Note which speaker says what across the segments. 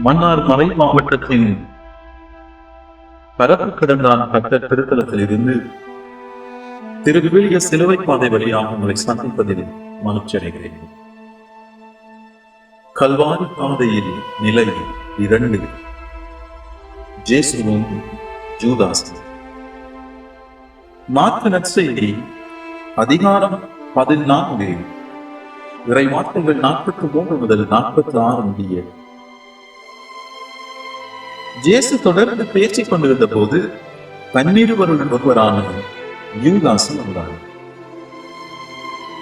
Speaker 1: மன்னார் மலை மாவட்டத்தின் பரப்பு கடந்தான் கட்ட திருத்தலத்தில் இருந்து திருவிழிய சிலுவை பாதை வழியாக உங்களை சந்திப்பதில் மகிழ்ச்சி அடைகிறேன் கல்வாரி பாதையில் நிலை இரண்டு ஜேசுவும் ஜூதாசும். மாற்று நற்செய்தி அதிகாரம் பதினான்கு. இறை வார்த்தைகள் நாற்பத்தி மூன்று முதல் நாற்பத்தி ஆறு முடிய. ஜேசு தொடர்ந்து பேசிக் கொண்டிருந்த போது பன்னிருவருள் ஒருவரான யூதாசன் வந்தார்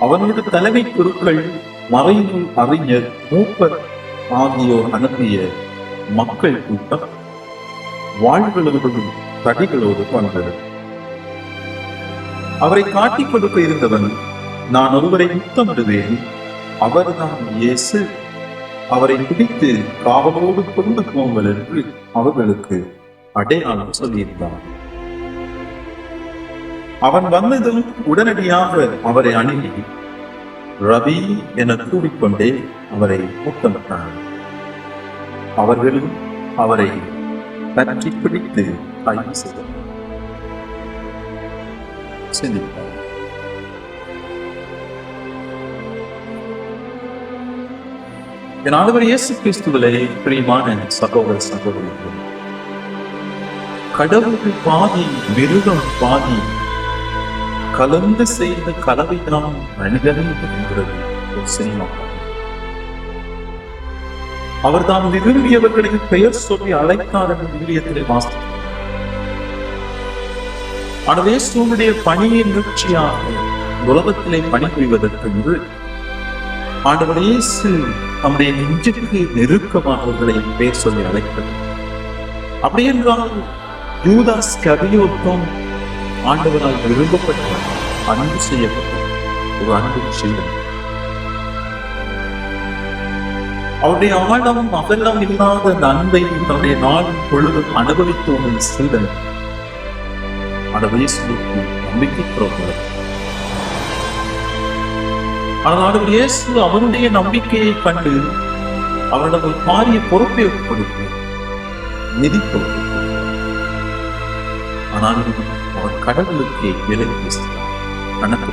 Speaker 1: அவனோட தலைமை பொருட்கள் மறைநூல் அறிஞர் மூப்பர் ஆகியோர் அனுப்பிய மக்கள் கூட்டம் வாழ்களோடும் தடிகளோடு வந்தது. அவரை காட்டிக் கொடுக்க இருந்தவன் நான் ஒருவரை முத்தமிடுவேன். அவர்தான் இயேசு. அவரை பிடித்து காவலோடு கொண்டு போங்கள் என்று அவர்களுக்கு அடையாளம் சொல்லியிருந்தான். அவன் வந்ததும் உடனடியாக அவரை அணுகி ரவி என கூறிக்கொண்டே அவரை முத்தமிட்டான் அவர்களும் அவரை பற்றி பிடித்து ஆய்வு செய்தனர். சிந்திப்பார் என் ஆண்டவர் இயேசு கிறிஸ்துவிலே பிரியமான சகோதர சகோதரர்கள் கடவுள் பாதி மிருகம் பாதி கலந்து செய்த கலவைதான் மனிதனை என்கிறது ஒரு சினிமா. அவர் தாம் விரும்பியவர்களின் பெயர் சொல்லி அழைத்தார் என்ற விவிலியத்திலே வாசித்தார். ஆனால் இயேசுடைய பணியின் நிகழ்ச்சியாக உலகத்திலே பணிபுரிவதற்கு என்று ஆண்டவர் இயேசு நம்முடைய நெஞ்சுக்கு நெருக்கமானவர்களை பெயர் சொல்லி அழைத்தது. அப்படி என்றால் யூதாஸ் கவியோத்தம் ஆண்டவரால் விரும்பப்பட்ட அன்பு செய்யப்பட்ட ஒரு அன்பு செய்தன் அவருடைய ஆழம் அகலம் இல்லாத அந்த அன்பை தன்னுடைய நாளும் பொழுதும் அனுபவித்து வந்த சீடன் அடவேசுக்கு நம்பிக்கை புறப்படும் ஆனால் ஆண்டவர் இயேசு அவருடைய நம்பிக்கையை கண்டு அவரிடம் ஒரு பாரிய பொறுப்பை கொடுத்து நிதி பொறுப்பு ஆனால் அவர் கடவுளுக்கே விலை பேசுகிறார் கணக்கு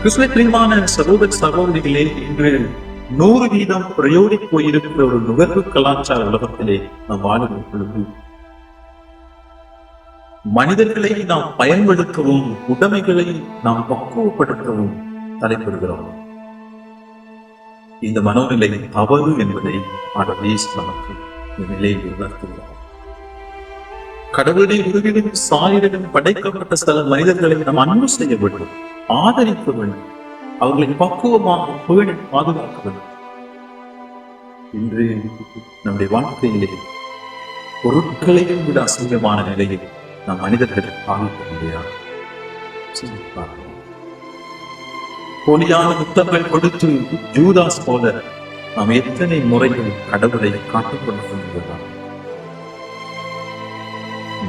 Speaker 1: கிறிஸ்துவ பிரியமான சகோதர சகோதரிகளே இன்று நூறு வீதம் பிரயோடி போயிருக்கிற ஒரு நுகர்வு கலாச்சார உலகத்திலே நாம் வாழ்கிற பொழுது மனிதர்களை நாம் பயன்படுத்தவும் உடைமைகளை நாம் பக்குவப்படுத்தவும் தலைப்படுகிறோம். இந்த மனோநிலை தவறு என்பதை ஆண்டவர் நமக்கு இந்த நிலையை உணர்த்துகிறார் கடவுளுடைய உருவிலும் சாயலிலும் படைக்கப்பட்ட சில மனிதர்களை நாம் அன்பு செய்ய வேண்டும் ஆதரிக்க வேண்டும். அவர்களை பக்குவமாக பேணி பாதுகாக்க வேண்டும். இன்று நம்முடைய வாழ்க்கையிலே பொருட்களையும் விட அசிங்கமான நிலையில் நம் மனிதர்களை பாதிக்க முடியாது. போலியான முத்தங்கள் கொடுத்து ஜூதாஸ் போல நாம் எத்தனை முறைகள் கடவுளை காட்டிக் கொண்டு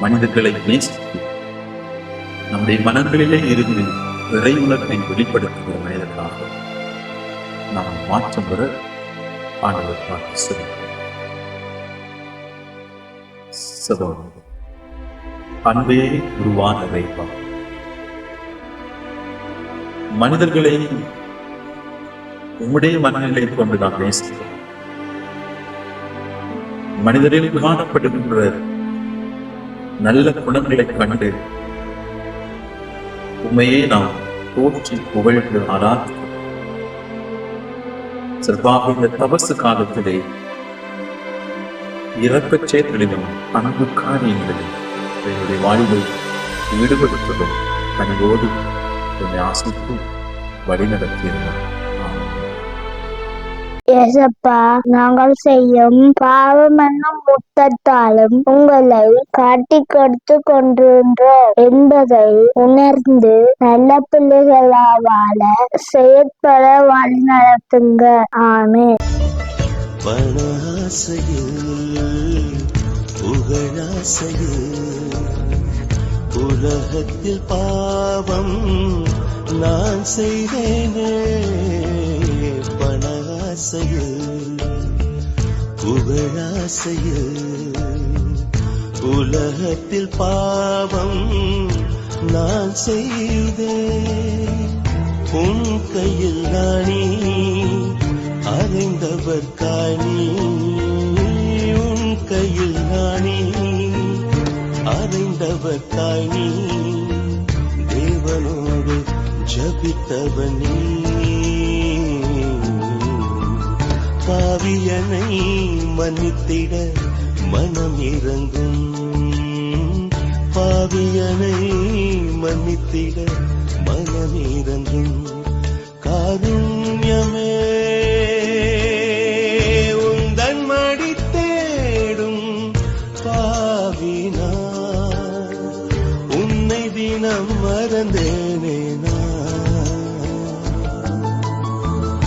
Speaker 1: மனிதர்களை நேசித்து நம்முடைய மனங்களிலே இருந்து இறை உலகை வெளிப்படுத்துகிற மனிதர்களாக நாம் மாற்றம் பெற ஆண்டவர் பார்த்து சொல்லுங்கள் அன்பே உருவான வைப்பா மனிதர்களை உம்முடைய மனநிலை கொண்டு நாம் நேசிக்கிறோம். மனிதரில் காணப்படுகின்ற நல்ல குணங்களை கண்டு உண்மையே நாம் போற்றி புகழ்ந்து ஆராதிக்கிறோம் சிறப்பாக இந்த தபசு காலத்திலே இறக்கச் செயல்களிலும் அன்பு காரியங்களிலும் என்னுடைய வாழ்வை ஈடுபடுத்தலும் கனிவோடு என்னை ஆசித்து வழிநடத்தியிருந்தோம்
Speaker 2: ஏசப்பா நாங்கள் செய்யும் பாவமென்னும் முத்தத்தாலும் உங்களை காட்டி கொடுத்து கொண்டிருந்தோம் என்பதை உணர்ந்து நல்ல பிள்ளைகளா வாழ செயற்பட வழிநடத்துங்க ஆமே
Speaker 3: உலகத்தில் பாவம் நான் செய்தேனே பண ஆசையில் புகழாசையில் உலகத்தில் பாவம் நான் செய்தேன். உன் கையில் நானே அறிந்தவர் காணி உன் கையில் நானே அறிந்தவர் காணி. தேவனோடு ஜபித்தவனே பாவியனை மன்னித்திட மனம் இறங்கும் பாவியனை மன்னித்திட மனம் இறங்கும் காருண்யமே